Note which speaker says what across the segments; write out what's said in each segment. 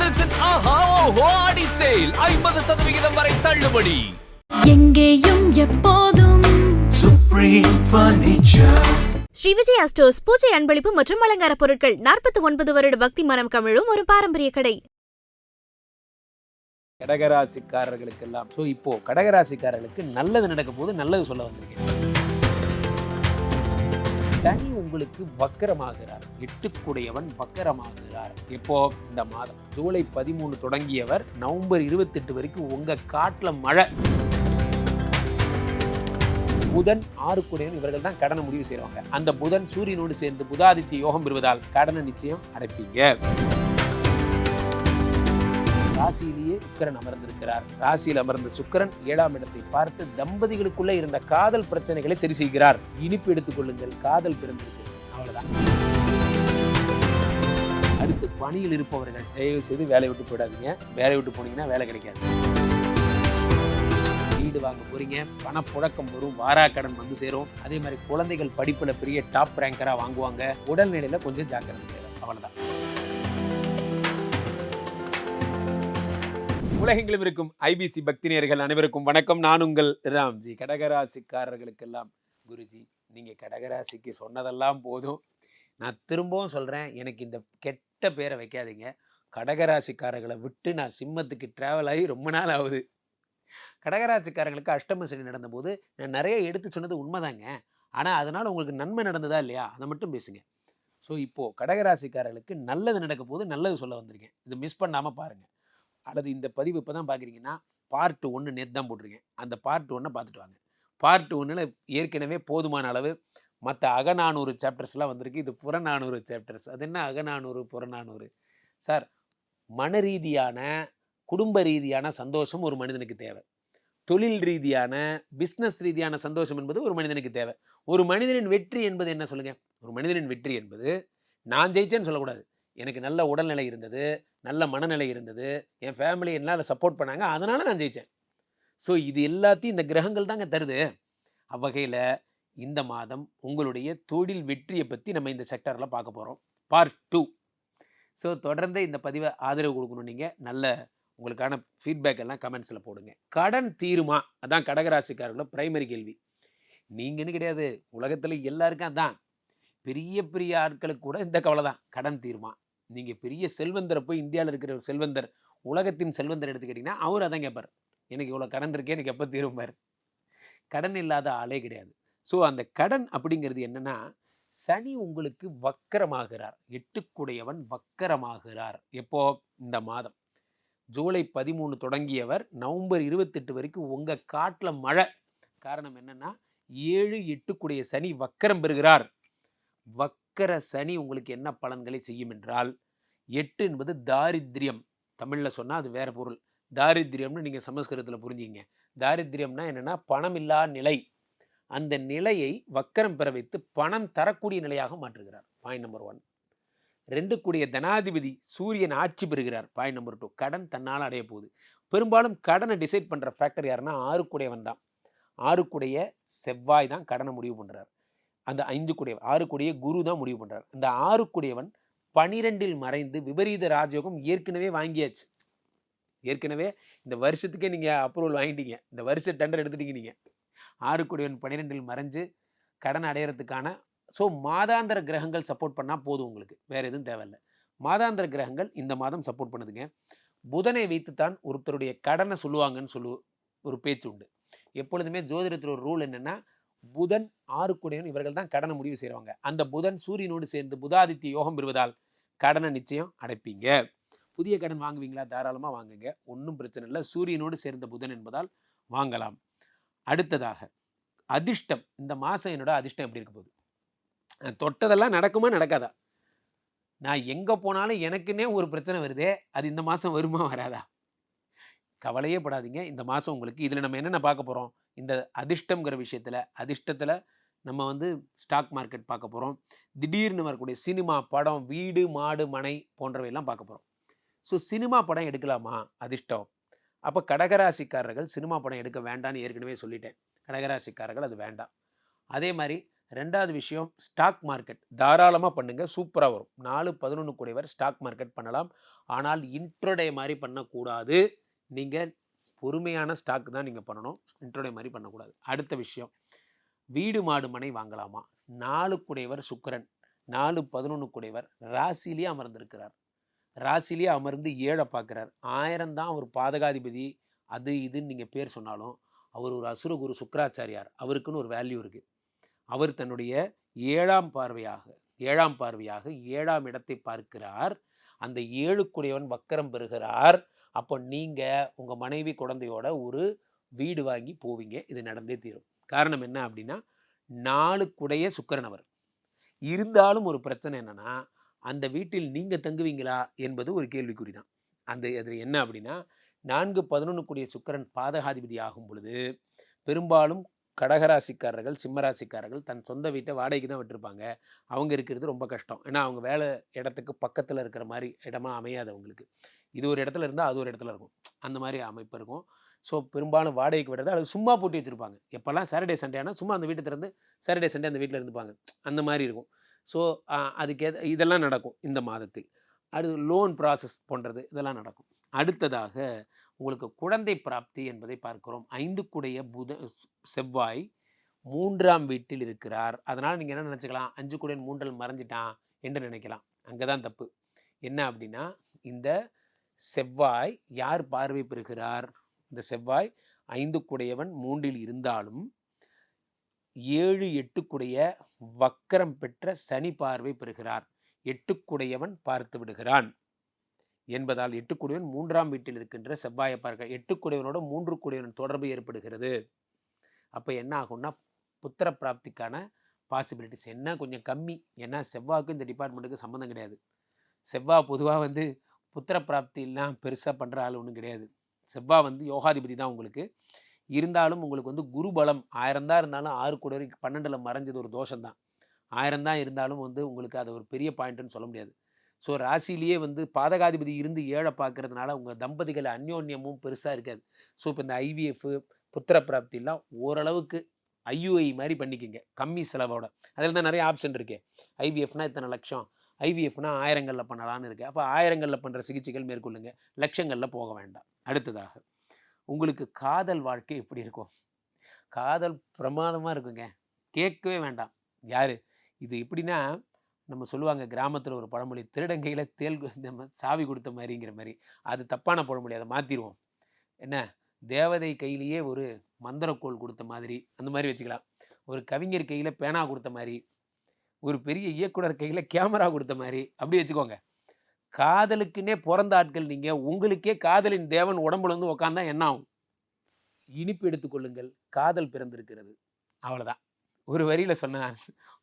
Speaker 1: சில்க்ஸின் ஆஹா ஓஹோ ஆடி சேல். ஐம்பது சதவிகிதம் வரை தள்ளுபடி.
Speaker 2: எங்கேயும் எப்போதும்
Speaker 3: Furniture.
Speaker 4: ஸ்ரீ விஜயா ஸ்டோர்ஸ் பூஜை அன்பளிப்பு மற்றும் அலங்கார பொருட்கள் நாற்பத்தி ஒன்பது வருட பக்தி மனம் கமிழும் ஒரு பாரம்பரிய கடை.
Speaker 5: கடகராசிக்காரர்களுக்கெல்லாம் ஸோ இப்போ கடகராசிக்காரர்களுக்கு நல்லது நடக்க போது நல்லது சொல்ல வந்திருக்கேன். சனி உங்களுக்கு வக்கரமாகிறார். எட்டுக்குடையவன் வக்கரமாகிறார். எப்போ? இந்த மாதம். ஜூலை பதிமூணு தொடங்கியவர் நவம்பர் இருபத்தெட்டு வரைக்கும் உங்க காட்டுல மழை. புதன் ஆறுக்குடையவன் இவர்கள் தான் கடனை முடிவு செய்வாங்க அந்த புதன் சூரியனோடு சேர்ந்து புதாதித்ய யோகம் பெறுவதால் கடனை நிச்சயம் அடைப்பீங்க. ராசியிலேயே சுக்கரன் அமர்ந்திருக்கிறார். ராசியில் அமர்ந்த சுக்கிரன் ஏழாம் இடத்தை பார்த்து தம்பதிகளுக்குள்ள இருந்த காதல் பிரச்சனைகளை சரி செய்கிறார். இனிப்பு எடுத்துக் கொள்ளுங்கள் காதல் பிறந்திருக்கு. அவ்வளவுதான். அடுத்து பணியில் இருப்பவர்கள் தயவு செய்து வேலையை விட்டு போயிடாதீங்க. வேலையை விட்டு போனீங்கன்னா வேலை கிடைக்காது. வீடு வாங்க போறீங்க பணப்புழக்கம் வரும் வாராக்கடன் வந்து சேரும். அதே மாதிரி குழந்தைகள் படிப்புல பெரிய டாப் ரேங்கரா வாங்குவாங்க. உடல்நிலையில கொஞ்சம் ஜாக்கிரதை அவ்வளவுதான். உலகெங்கிலும் இருக்கும் ஐபிசி பக்தினியர்கள் அனைவருக்கும் வணக்கம். நான் உங்கள் ராம்ஜி. கடகராசிக்காரர்களுக்கெல்லாம் குருஜி நீங்கள் கடகராசிக்கு சொன்னதெல்லாம் போதும். நான் திரும்பவும் சொல்கிறேன் எனக்கு இந்த கெட்ட பேரை வைக்காதீங்க. கடகராசிக்காரர்களை விட்டு நான் சிம்மத்துக்கு ட்ராவல் ஆகி ரொம்ப நாள் ஆகுது. கடகராசிக்காரங்களுக்கு அஷ்டம சனி நடந்தபோது நான் நிறைய எடுத்து சொன்னது உண்மைதாங்க. ஆனால் அதனால் உங்களுக்கு நன்மை நடந்ததா இல்லையா? அதை மட்டும் பேசுங்க. ஸோ இப்போது கடகராசிக்காரர்களுக்கு நல்லது நடக்க போது நல்லது சொல்ல வந்திருக்கேன். இது மிஸ் பண்ணாமல் பாருங்கள் அல்லது இந்த பதிவு இப்போ தான் பார்க்குறீங்கன்னா பார்ட் ஒன்று நேற்று தான் போட்டிருக்கேன். அந்த பார்ட் ஒன்றை பார்த்துட்டு வாங்க. பார்ட் ஒன்றில் ஏற்கனவே போதுமான அளவு மற்ற அகநானூறு சாப்டர்ஸ்லாம் வந்திருக்கு. இது புறநானூறு சாப்டர்ஸ் அது என்ன அகநானூறு புறநானூறு? சார் மன ரீதியான குடும்ப ரீதியான சந்தோஷம் ஒரு மனிதனுக்கு தேவை. தொழில் ரீதியான பிஸ்னஸ் ரீதியான சந்தோஷம் என்பது ஒரு மனிதனுக்கு தேவை. ஒரு மனிதனின் வெற்றி என்பது என்ன சொல்லுங்கள் ஒரு மனிதனின் வெற்றி என்பது நான் ஜெயிச்சேன்னு சொல்லக்கூடாது. எனக்கு நல்ல உடல்நிலை இருந்தது நல்ல மனநிலை இருந்தது என் ஃபேமிலி என்னால் சப்போர்ட் பண்ணாங்க அதனால நான் ஜெயித்தேன் ஸோ இது எல்லாத்தையும் இந்த கிரகங்கள் தாங்க தருது. அவ்வகையில் இந்த மாதம் உங்களுடைய தொழில் வெற்றியை பற்றி நம்ம இந்த செக்டரில் பார்க்க போகிறோம் பார்ட் டூ ஸோ தொடர்ந்து இந்த பதிவை ஆதரவு கொடுக்கணும் நீங்கள் நல்ல உங்களுக்கான ஃபீட்பேக் எல்லாம் கமெண்ட்ஸில் போடுங்க. கடன் தீருமா? அதான் கடகராசிக்காரர்களோட பிரைமரி கேள்வி. நீங்கன்னு கிடையாது. உலகத்தில் எல்லாருக்கும் அதான். பெரிய பெரிய ஆட்களுக்கு கூட இந்த கவலை தான். கடன் தீருமா? நீங்கள் பெரிய செல்வந்தரை போய் இந்தியாவில் இருக்கிற ஒரு செல்வந்தர் உலகத்தின் செல்வந்தர் எடுத்துக்கிட்டிங்கன்னா அவர் அதான் கேட்பார் எனக்கு இவ்வளோ கடன் இருக்கே எனக்கு எப்போ தீரும்பார் கடன் இல்லாத ஆளே கிடையாது. ஸோ அந்த கடன் அப்படிங்கிறது என்னன்னா சனி உங்களுக்கு வக்கரமாகிறார். எட்டுக்குடையவன் வக்கரமாகிறார். எப்போ? இந்த மாதம். ஜூலை பதிமூணு தொடங்கியவர் நவம்பர் இருபத்தெட்டு வரைக்கும் உங்கள் காட்டில் மழை. காரணம் என்னென்னா ஏழு எட்டுக்குடைய சனி வக்கரம் பெறுகிறார். வக்கர சனி உங்களுக்கு என்ன பலன்களை செய்யும் என்றால் எட்டு என்பது தாரித்ரியம். தமிழில் சொன்னால் அது வேறு பொருள். தாரித்ரியம்னு நீங்கள் சமஸ்கிருதத்தில் புரிஞ்சிங்க தாரித்ரியம்னா என்னென்னா பணம் இல்லா நிலை. அந்த நிலையை வக்கரம் பெற வைத்து பணம் தரக்கூடிய நிலையாக மாற்றுகிறார். பாயிண்ட் நம்பர் ஒன் ரெண்டு கூடிய தனாதிபதி சூரியன் ஆட்சி பெறுகிறார். பாயிண்ட் நம்பர் டூ கடன் தன்னால் அடைய போகுது. பெரும்பாலும் கடனை டிசைட் பண்ணுற ஃபேக்டர் யாருன்னா ஆறுக்குடையவன் தான். ஆறுக்குடைய செவ்வாய் தான் கடனை முடிவு பண்ணுறார் அந்த ஐந்து குடையவன் ஆறு குடைய குரு தான் முடிவு பண்ணுறார் இந்த ஆறு குடையவன் பனிரெண்டில் மறைந்து விபரீத ராஜயோகம் ஏற்கனவே வாங்கியாச்சு. ஏற்கனவே இந்த வருஷத்துக்கே நீங்கள் அப்ரூவல் வாங்கிட்டீங்க. இந்த வருஷ டெண்டர் எடுத்துட்டீங்க நீங்கள் ஆறு குடையவன் பனிரெண்டில் மறைஞ்சு கடன் அடையிறதுக்கான ஸோ மாதாந்திர கிரகங்கள் சப்போர்ட் பண்ணால் போதும் உங்களுக்கு. வேறு எதுவும் தேவையில்லை. மாதாந்திர கிரகங்கள் இந்த மாதம் சப்போர்ட் பண்ணுதுங்க. புதனை வைத்துத்தான் ஒருத்தருடைய கடனை சொல்லுவாங்கன்னு சொல்லு ஒரு பேச்சு உண்டு. எப்பொழுதுமே ஜோதிடத்தில் ஒரு ரூல் என்னென்னா புதன் ஆறுக்குடையன் இவர்கள் தான் கடனை முடிவு செய்வாங்க அந்த புதன் சூரியனோடு சேர்ந்து புதாதித்ய யோகம் பெறுவதால் கடனை நிச்சயம் அடைப்பீங்க. புதிய கடன் வாங்குவீங்களா? தாராளமாக வாங்குங்க. ஒன்றும் பிரச்சனை இல்லை. சூரியனோடு சேர்ந்த புதன் என்பதால் வாங்கலாம். அடுத்ததாக அதிர்ஷ்டம். இந்த மாதம் என்னோட அதிர்ஷ்டம் எப்படி இருக்க போகுது? தொட்டதெல்லாம் நடக்குமா? நடக்காதா? நான் எங்கே போனாலும் எனக்குன்னே ஒரு பிரச்சனை வருதே. அது இந்த மாதம் வருமா? வராதா? கவலையே படாதீங்க. இந்த மாதம் உங்களுக்கு இதில் நம்ம என்னென்ன பார்க்க போகிறோம் இந்த அதிர்ஷ்டங்கிற விஷயத்தில் அதிர்ஷ்டத்தில் நம்ம வந்து ஸ்டாக் மார்க்கெட் பார்க்க போகிறோம் திடீர்னு வரக்கூடிய சினிமா படம் வீடு மாடு மனை போன்றவையெல்லாம் பார்க்க போகிறோம் ஸோ சினிமா படம் எடுக்கலாமா? அதிர்ஷ்டம். அப்போ கடகராசிக்காரர்கள் சினிமா படம் எடுக்க வேண்டாம்னு ஏற்கனவே சொல்லிட்டேன். கடகராசிக்காரர்கள் அது வேண்டாம். அதே மாதிரி ரெண்டாவது விஷயம் ஸ்டாக் மார்க்கெட் தாராளமாக பண்ணுங்கள் சூப்பராக வரும். நாலு பதினொன்று கூடியவர் ஸ்டாக் மார்க்கெட் பண்ணலாம். ஆனால் இன்ட்ரோடே மாதிரி பண்ணக்கூடாது. நீங்கள் பொறுமையான ஸ்டாக் தான் நீங்கள் பண்ணணும். இன்ட்ரோடே மாதிரி பண்ணக்கூடாது. அடுத்த விஷயம். வீடு மாடு மனை வாங்கலாமா? நாலு குடைவர் சுக்கரன் நாலு பதினொன்று குடைவர் ராசிலேயே அமர்ந்திருக்கிறார். ராசிலேயே அமர்ந்து ஏழை பார்க்குறார். ஆயிரம் தான் அவர் பாதகாதிபதி. அது இதுன்னு நீங்கள் பேர் சொன்னாலும் அவர் ஒரு அசுரகுரு சுக்கராச்சாரியார். அவருக்குன்னு ஒரு வேல்யூ இருக்குது அவர் தன்னுடைய ஏழாம் பார்வையாக ஏழாம் பார்வையாக ஏழாம் இடத்தை பார்க்கிறார். அந்த ஏழுக்குடையவன் வக்கரம் பெறுகிறார். அப்போ நீங்கள் உங்கள் மனைவி குழந்தையோட ஒரு வீடு வாங்கி போவீங்க. இது நடந்தே தீரும். காரணம் என்ன அப்படின்னா நாளுக்குடைய சுக்கரன் அவர். இருந்தாலும் ஒரு பிரச்சனை என்னென்னா அந்த வீட்டில் நீங்கள் தங்குவீங்களா என்பது ஒரு கேள்விக்குறி தான். அந்த அது என்ன அப்படின்னா நான்கு பதினொன்று கூடிய சுக்கரன் பாதகாதிபதி ஆகும் பொழுது பெரும்பாலும் கடகராசிக்காரர்கள் சிம்மராசிக்காரர்கள் தன் சொந்த வீட்டை வாடகைக்கு தான் விட்டிருப்பாங்க. அவங்க இருக்கிறது ரொம்ப கஷ்டம். ஏன்னா அவங்க வேலை இடத்துக்கு பக்கத்தில் இருக்கிற மாதிரி இடமா அமையாது அவங்களுக்கு. இது ஒரு இடத்துல இருந்தால் அது ஒரு இடத்துல இருக்கும். அந்த மாதிரி அமைப்பு இருக்கும். ஸோ பெரும்பாலும் வாடகைக்கு விடுறது அது சும்மா போட்டி வச்சுருப்பாங்க. எப்போல்லாம் சாட்டர்டே சண்டே ஆனால் சும்மா அந்த வீட்டை திறந்து சாட்டர்டே சண்டே அந்த வீட்டில் இருந்துப்பாங்க. அந்த மாதிரி இருக்கும். ஸோ அதுக்கேற்ற இதெல்லாம் நடக்கும் இந்த மாதத்தில். அடுத்து லோன் ப்ராசஸ் போன்றது இதெல்லாம் நடக்கும். அடுத்ததாக உங்களுக்கு குழந்தை பிராப்தி என்பதை பார்க்கிறோம். ஐந்துக்குடைய புத செவ்வாய் மூன்றாம் வீட்டில் இருக்கிறார். அதனால் நீங்கள் என்ன நினச்சிக்கலாம்? அஞ்சு குடையன் மூன்றல் மறைஞ்சிட்டான் என்று நினைக்கலாம். அங்கே தான் தப்பு. என்ன அப்படின்னா இந்த செவ்வாய் யார் பார்வை பெறுகிறார்? இந்த செவ்வாய் ஐந்துக்குடையவன் மூன்றில் இருந்தாலும் ஏழு எட்டுக்குடைய வக்கரம் பெற்ற சனி பார்வை பெறுகிறார். எட்டுக்குடையவன் பார்த்து விடுகிறான். என்பதால் எட்டுக்குடையவன் மூன்றாம் வீட்டில் இருக்கின்ற செவ்வாயை பார்க்க எட்டுக்குடையவனோட மூன்று குடையவன் தொடர்பு ஏற்படுகிறது. அப்போ என்ன ஆகும்னா புத்திர பிராப்திக்கான பாசிபிலிட்டிஸ் என்ன? கொஞ்சம் கம்மி. ஏன்னா செவ்வாய்க்கும் இந்த டிபார்ட்மெண்ட்டுக்கு சம்மந்தம் கிடையாது. செவ்வாய் பொதுவாக வந்து புத்திர பிராப்திலாம் பெருசாக பண்ணுற ஆள் ஒன்றும் கிடையாது. செவ்வாய் வந்து யோகாதிபதி தான் உங்களுக்கு. இருந்தாலும் உங்களுக்கு வந்து குரு பலம் ஆயிரம் தான் இருந்தாலும் ஆறு கூட வரைக்கும் பன்னெண்டில் மறைஞ்சது ஒரு தோஷம் தான். ஆயிரம் தான் இருந்தாலும் வந்து உங்களுக்கு அது ஒரு பெரிய பாயிண்ட்டுன்னு சொல்ல முடியாது. ஸோ ராசிலேயே வந்து பாதகாதிபதி இருந்து ஏழை பார்க்கறதுனால உங்கள் தம்பதிகள் அந்யோன்யமும் பெருசாக இருக்காது. ஸோ இப்போ இந்த ஐவிஎஃப் புத்திர பிராப்திலாம் ஓரளவுக்கு ஐயுஐ மாதிரி பண்ணிக்கோங்க. கம்மி செலவோட. அதில் தான் நிறைய ஆப்ஷன் இருக்குது ஐவிஎஃப்னா இத்தனை லட்சம். ஐவிஎஃப்னா ஆயிரங்களில் பண்ணலான்னு இருக்கு. அப்போ ஆயிரங்களில் பண்ணுற சிகிச்சைகள் மேற்கொள்ளுங்க. லட்சங்களில் போக வேண்டாம். அடுத்ததாக உங்களுக்கு காதல் வாழ்க்கை எப்படி இருக்கும்? காதல் பிரமாதமாக இருக்குங்க. கேட்கவே வேண்டாம். யார்? இது எப்படின்னா நம்ம சொல்லுவாங்க கிராமத்தில் ஒரு பழமொழி திருடங்கையில் தேல் நம்ம சாவி கொடுத்த மாதிரிங்கிற மாதிரி. அது தப்பான பழமொழி அதை மாற்றிடுவோம் என்ன? தேவதை கையிலேயே ஒரு மந்திரக்கோள் கொடுத்த மாதிரி அந்த மாதிரி வச்சுக்கலாம். ஒரு கவிஞர் கையில் பேனா கொடுத்த மாதிரி ஒரு பெரிய இயக்குனர் கையில் கேமரா கொடுத்த மாதிரி அப்படி வச்சுக்கோங்க. காதலுக்குன்னே பிறந்த ஆட்கள் நீங்கள் உங்களுக்கே காதலின் தேவன் உடம்புல வந்து உக்காந்தா என்ன ஆகும்? இனிப்பு எடுத்துக்கொள்ளுங்கள் காதல் பிறந்திருக்கிறது. அவ்வளோதான் ஒரு வரியில் சொன்னான்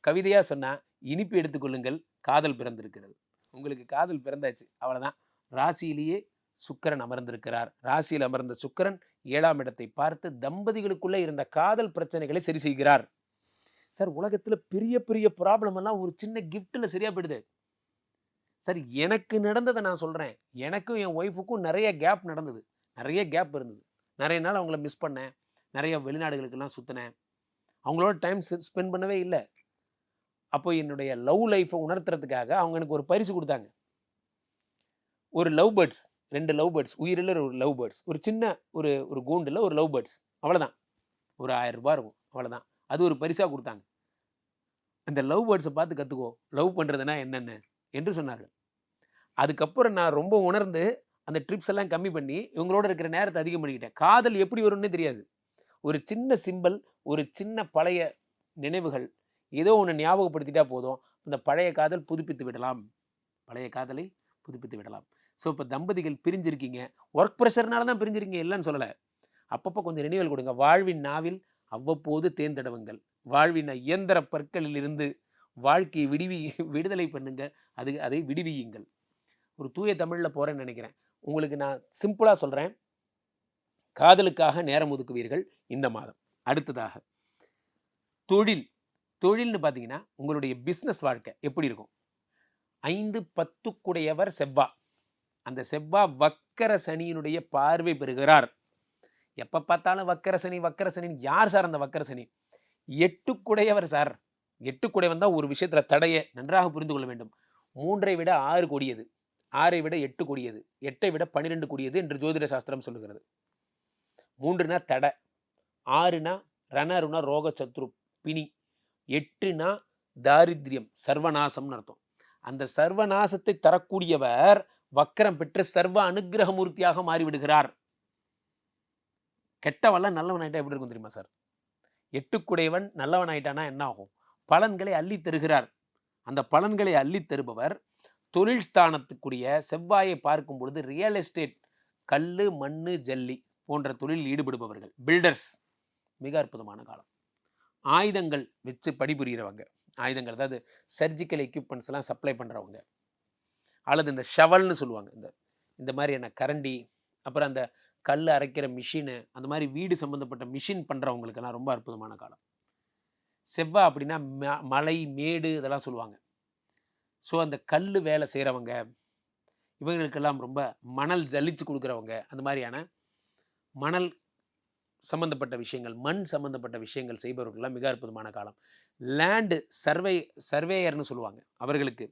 Speaker 5: கவிதையாக சொன்னால் இனிப்பு எடுத்துக்கொள்ளுங்கள் காதல் பிறந்திருக்கிறது. உங்களுக்கு காதல் பிறந்தாச்சு. அவ்வளோதான் ராசியிலேயே சுக்கிரன் அமர்ந்திருக்கிறார். ராசியில் அமர்ந்த சுக்கிரன் ஏழாம் இடத்தை பார்த்து தம்பதிகளுக்குள்ளே இருந்த காதல் பிரச்சனைகளை சரி செய்கிறார். சார் உலகத்தில் பெரிய பெரிய ப்ராப்ளம் எல்லாம் ஒரு சின்ன கிஃப்ட்டில் சரியாக போயிடுது. சார் எனக்கு நடந்ததை நான் சொல்கிறேன் எனக்கும் என் ஒய்ஃபுக்கும் நிறைய கேப் நடந்தது. நிறைய கேப் இருந்தது. நிறைய நாள் அவங்கள மிஸ் பண்ணேன். நிறைய வெளிநாடுகளுக்கெல்லாம் சுற்றினேன் அவங்களோட டைம் ஸ்பெண்ட் பண்ணவே இல்லை. அப்போ என்னுடைய லவ் லைஃப்பை உணர்த்துறதுக்காக அவங்க எனக்கு ஒரு பரிசு கொடுத்தாங்க. ஒரு லவ் பேர்ட்ஸ் ரெண்டு லவ் பேர்ட்ஸ் உயிரில் ஒரு லவ் பேர்ட்ஸ் ஒரு சின்ன ஒரு ஒரு கூண்டில் ஒரு லவ் பேர்ட்ஸ் அவ்வளோதான் ஒரு ஆயிரம் ரூபாய் இருக்கும். அவ்வளோதான் அது ஒரு பரிசாக கொடுத்தாங்க. அந்த லவ் பேர்ட்ஸை பார்த்து கற்றுக்கோ லவ் பண்ணுறதுனா என்னென்ன என்று சொன்னார்கள். அதுக்கப்புறம் நான் ரொம்ப உணர்ந்து அந்த ட்ரிப்ஸ் எல்லாம் கம்மி பண்ணி இவங்களோட இருக்கிற நேரத்தை அதிகம் பண்ணிக்கிட்டேன் காதல் எப்படி வரும்னே தெரியாது. ஒரு சின்ன சிம்பல் ஒரு சின்ன பழைய நினைவுகள் ஏதோ ஒன்று ஞாபகப்படுத்திட்டா போதும். அந்த பழைய காதல் புதுப்பித்து விடலாம். பழைய காதலை புதுப்பித்து விடலாம். ஸோ இப்போ தம்பதிகள் பிரிஞ்சிருக்கீங்க. ஒர்க் ப்ரெஷர்னால தான் பிரிஞ்சிருக்கீங்க இல்லைன்னு சொல்லலை. அப்பப்போ கொஞ்சம் நினைவுகள் கொடுங்க. வாழ்வின் நாவில் அவ்வப்போது தேர்ந்தெடுவுங்கள் வாழ்வின் இயந்திர பற்களில் இருந்து வாழ்க்கையை விடுவி விடுதலை பண்ணுங்க. அது அதை விடுவியுங்கள். ஒரு தூய தமிழில் போகிறேன்னு நினைக்கிறேன். உங்களுக்கு நான் சிம்பிளாக சொல்கிறேன் காதலுக்காக நேரம் ஒதுக்குவீர்கள் இந்த மாதம். அடுத்ததாக தொழில். தொழில்னு பார்த்தீங்கன்னா உங்களுடைய பிஸ்னஸ் வாழ்க்கை எப்படி இருக்கும்? ஐந்து பத்துக்குடையவர் செவ்வா. அந்த செவ்வா வக்கர சனியினுடைய பார்வை பெறுகிறார். எப்போ பார்த்தாலும் வக்கர சனி வக்கர யார் சார் அந்த வக்கர சனி? எட்டுக்குடையவர் சார். எட்டு குடை தான் ஒரு விஷயத்தில் தடையை நன்றாக புரிந்து கொள்ள வேண்டும். மூன்றை விட ஆறு கொடியது. ஆறை விட எட்டு கொடியது. எட்டை விட பன்னிரெண்டு கொடியது என்று ஜோதிட சாஸ்திரம் சொல்லுகிறது. மூன்றுனா தடை. ஆறுனா ரணருனா ரோக சத்ரு பிணி. எட்டுனா தாரித்ரியம் சர்வநாசம்னு அர்த்தம். அந்த சர்வநாசத்தை தரக்கூடியவர் வக்கரம் பெற்று சர்வ அனுக்கிரகமூர்த்தியாக மாறிவிடுகிறார். கெட்டவெல்லாம் நல்லவன் எப்படி இருக்கும் தெரியுமா சார்? எட்டுக்குடையவன் நல்லவன் என்ன ஆகும்? பலன்களை அள்ளி தருகிறார். அந்த பலன்களை அள்ளி தருபவர் தொழில் ஸ்தானத்துக்குரிய செவ்வாயை பார்க்கும் பொழுது ரியல் எஸ்டேட் கல் மண் ஜல்லி போன்ற தொழிலில் ஈடுபடுபவர்கள் பில்டர்ஸ் மிக அற்புதமான காலம். ஆயுதங்கள் வச்சு பணிபுரிகிறவங்க ஆயுதங்கள் அதாவது சர்ஜிக்கல் எக்யூப்மெண்ட்ஸ் எல்லாம் சப்ளை பண்ணுறவங்க அல்லது இந்த ஷவல்னு சொல்லுவாங்க இந்த இந்த மாதிரியான கரண்டி அப்புறம் அந்த கல் அரைக்கிற மிஷினு அந்த மாதிரி வீடு சம்மந்தப்பட்ட மிஷின் பண்ணுறவங்களுக்கெல்லாம் ரொம்ப அற்புதமான காலம். செவ்வாய் அப்படின்னா ம- மலை மேடு இதெல்லாம் சொல்லுவாங்க. ஸோ அந்த கல் வேலை செய்கிறவங்க இவங்களுக்கெல்லாம் ரொம்ப மணல் ஜலிச்சு கொடுக்குறவங்க அந்த மாதிரியான மணல் சம்மந்தப்பட்ட விஷயங்கள் மண் சம்மந்தப்பட்ட விஷயங்கள் செய்பவர்கள்லாம் மிக அற்புதமான காலம். லேண்டு சர்வே சர்வேயர்னு சொல்லுவாங்க. அவர்களுக்கு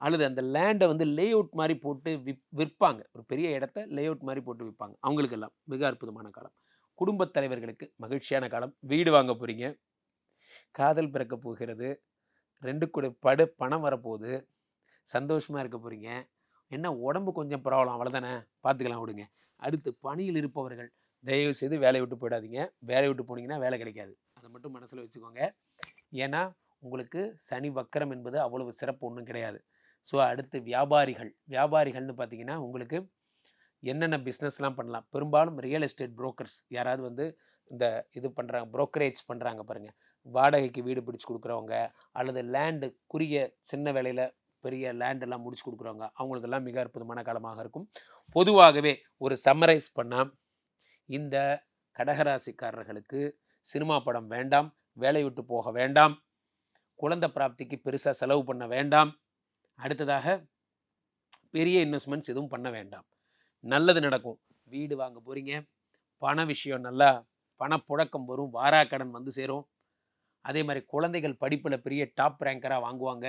Speaker 5: அல்லது அந்த லேண்டை வந்து லே அவுட் மாதிரி போட்டு விப் விற்பாங்க. ஒரு பெரிய இடத்த லே அவுட் மாதிரி போட்டு விற்பாங்க அவங்களுக்கெல்லாம் மிக அற்புதமான காலம். குடும்பத் தலைவர்களுக்கு மகிழ்ச்சியான காலம். வீடு வாங்க போகிறீங்க காதல் பிறக்க போகிறது. ரெண்டு கூட படு பணம் வரப்போகுது. சந்தோஷமாக இருக்க போகிறீங்க என்ன உடம்பு கொஞ்சம் ப்ராப்ளம் அவ்வளோதானே பார்த்துக்கலாம் விடுங்க. அடுத்து பணியில் இருப்பவர்கள் தயவு செய்து வேலையை விட்டு போயிடாதீங்க. வேலையை விட்டு போனீங்கன்னா வேலை கிடைக்காது. அதை மட்டும் மனசில் வச்சுக்கோங்க. ஏன்னா உங்களுக்கு சனி வக்கரம் என்பது அவ்வளவு சிறப்பு ஒன்றும் கிடையாது. ஸோ அடுத்து வியாபாரிகள். வியாபாரிகள்னு பார்த்தீங்கன்னா உங்களுக்கு என்னென்ன பிஸ்னஸ்லாம் பண்ணலாம்? பெரும்பாலும் ரியல் எஸ்டேட் புரோக்கர்ஸ் யாராவது வந்து இந்த இது பண்ணுறாங்க ப்ரோக்கரேஜ் பண்ணுறாங்க பாருங்கள் வாடகைக்கு வீடு பிடிச்சி கொடுக்குறவங்க அல்லது லேண்டு குறுகிய சின்ன வேலையில் பெரிய லேண்டெல்லாம் முடிச்சு கொடுக்குறவங்க அவங்களுக்கெல்லாம் மிக அற்புதமான காலமாக இருக்கும். பொதுவாகவே ஒரு சம்மரைஸ் பண்ணால் இந்த கடகராசிக்காரர்களுக்கு சினிமா படம் வேண்டாம் வேலை விட்டு போக வேண்டாம் குழந்தை பிராப்திக்கு பெருசாக செலவு பண்ண வேண்டாம் அடுத்ததாக பெரிய இன்வெஸ்ட்மெண்ட்ஸ் எதுவும் பண்ண வேண்டாம். நல்லது நடக்கும். வீடு வாங்க போகிறீங்க பண விஷயம் நல்லா பணப்புழக்கம் வரும். வாராக்கடன் வந்து சேரும். அதே மாதிரி குழந்தைகள் படிப்பில் பெரிய டாப் ரேங்கராக வாங்குவாங்க.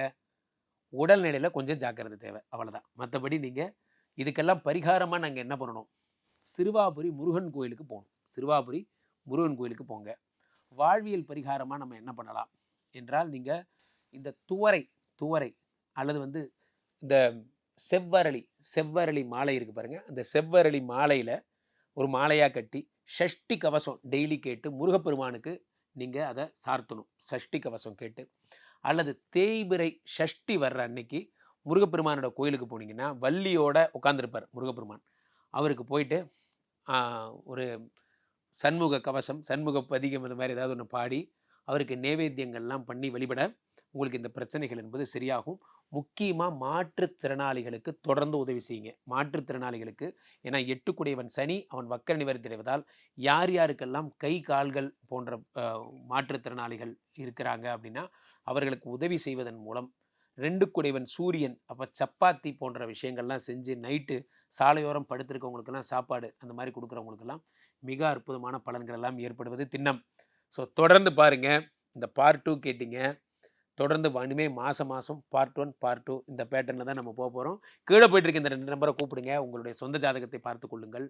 Speaker 5: உடல்நிலையில் கொஞ்சம் ஜாக்கிரதை தேவை. அவ்வளோதான் மற்றபடி நீங்கள் இதுக்கெல்லாம் பரிகாரமாக நாங்கள் என்ன பண்ணணும்? சிறுவாபுரி முருகன் கோயிலுக்கு போகணும். சிறுவாபுரி முருகன் கோயிலுக்கு போங்க. வாழ்வியல் பரிகாரமாக நம்ம என்ன பண்ணலாம்? என்றால் நீங்கள் இந்த துவரை துவரை அல்லது வந்து இந்த செவ்வரளி செவ்வரளி மாலை இருக்குது பாருங்கள் அந்த செவ்வரளி மாலையில் ஒரு மாலையாக கட்டி ஷஷ்டி கவசம் டெய்லி கேட்டு முருகப்பெருமானுக்கு நீங்கள் அதை சார்த்தணும். சஷ்டி கவசம் கேட்டு. அல்லது தேய்பிறை ஷஷ்டி வர்ற அன்னைக்கு முருகப்பெருமானோட கோயிலுக்கு போனீங்கன்னா வள்ளியோட உட்காந்துருப்பார் முருகப்பெருமான். அவருக்கு போயிட்டு ஒரு சண்முக கவசம் சண்முக பதிகம் இந்த மாதிரி ஏதாவது ஒன்று பாடி அவருக்கு நேவேத்தியங்கள்லாம் பண்ணி வழிபட உங்களுக்கு இந்த பிரச்சனைகள் என்பது சரியாகும். முக்கியமாக மாற்றுத்திறனாளிகளுக்கு தொடர்ந்து உதவி செய்யுங்க. மாற்றுத்திறனாளிகளுக்கு ஏன்னா எட்டுக்குடையவன் சனி அவன் வக்கர நிவர்த்தி அடைவதால் யார் யாருக்கெல்லாம் கை கால்கள் போன்ற மாற்றுத்திறனாளிகள் இருக்கிறாங்க அப்படின்னா அவர்களுக்கு உதவி செய்வதன் மூலம் ரெண்டு குடைவன் சூரியன் அப்போ சப்பாத்தி போன்ற விஷயங்கள்லாம் செஞ்சு நைட்டு சாலையோரம் படுத்திருக்கவங்களுக்கெல்லாம் சாப்பாடு அந்த மாதிரி கொடுக்குறவங்களுக்கெல்லாம் மிக அற்புதமான பலன்கள் எல்லாம் ஏற்படுவது திண்ணம். ஸோ தொடர்ந்து பாருங்கள் இந்த பார்ட் டூ கேட்டிங்க. தொடர்ந்து இனிமே மாதம் மாதம் பார்ட் ஒன் பார்ட் டூ இந்த பேட்டர்னில் தான் நம்ம போக போகிறோம் கீழே போயிட்டு இருக்க இந்த ரெண்டு நம்பரை கூப்பிடுங்க. உங்களுடைய சொந்த ஜாதகத்தை பார்த்து கொள்ளுங்கள்.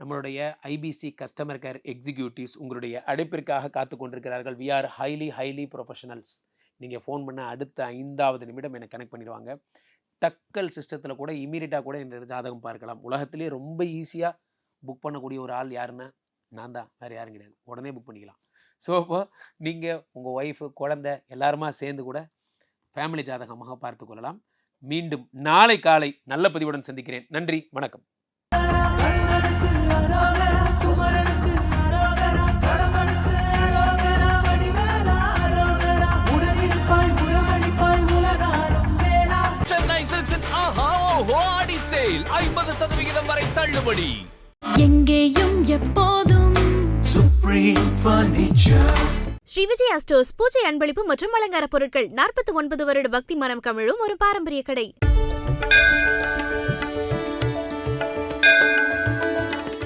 Speaker 5: நம்மளுடைய ஐபிசி கஸ்டமர் கேர் எக்ஸிக்யூட்டிவ்ஸ் உங்களுடைய அழைப்பிற்காக காத்து கொண்டிருக்கிறார்கள். We are highly highly professionals நீங்கள் ஃபோன் பண்ண அடுத்த ஐந்தாவது நிமிடம் எனக்கு கனெக்ட் பண்ணிடுவாங்க. டக்கல் சிஸ்டத்தில் கூட இமீடியட்டாக கூட இந்த ஜாதகம் பார்க்கலாம். உலகத்திலே ரொம்ப ஈஸியாக புக் பண்ணக்கூடிய ஒரு ஆள் யாருன்னா? நான் தான். வேறு யாரும் கிடையாது. உடனே புக் பண்ணிக்கலாம். ஸோ இப்போ நீங்கள் உங்கள் ஒய்ஃபு குழந்தை எல்லாருமா சேர்ந்து கூட ஃபேமிலி ஜாதகமாக பார்த்து கொள்ளலாம். மீண்டும் நாளை காலை நல்ல பதிவுடன் சந்திக்கிறேன். நன்றி வணக்கம்.
Speaker 1: ஐம்பது சதவிகிதம் வரை தள்ளுபடி.
Speaker 2: எங்கேயும் எப்போதும்.
Speaker 4: ஸ்ரீ விஜயா ஸ்டோர்ஸ் பூஜை அன்பளிப்பு மற்றும் அலங்கார பொருட்கள் நாற்பத்தி ஒன்பது வருட பக்தி மனம் கமிழும் ஒரு பாரம்பரிய கடை.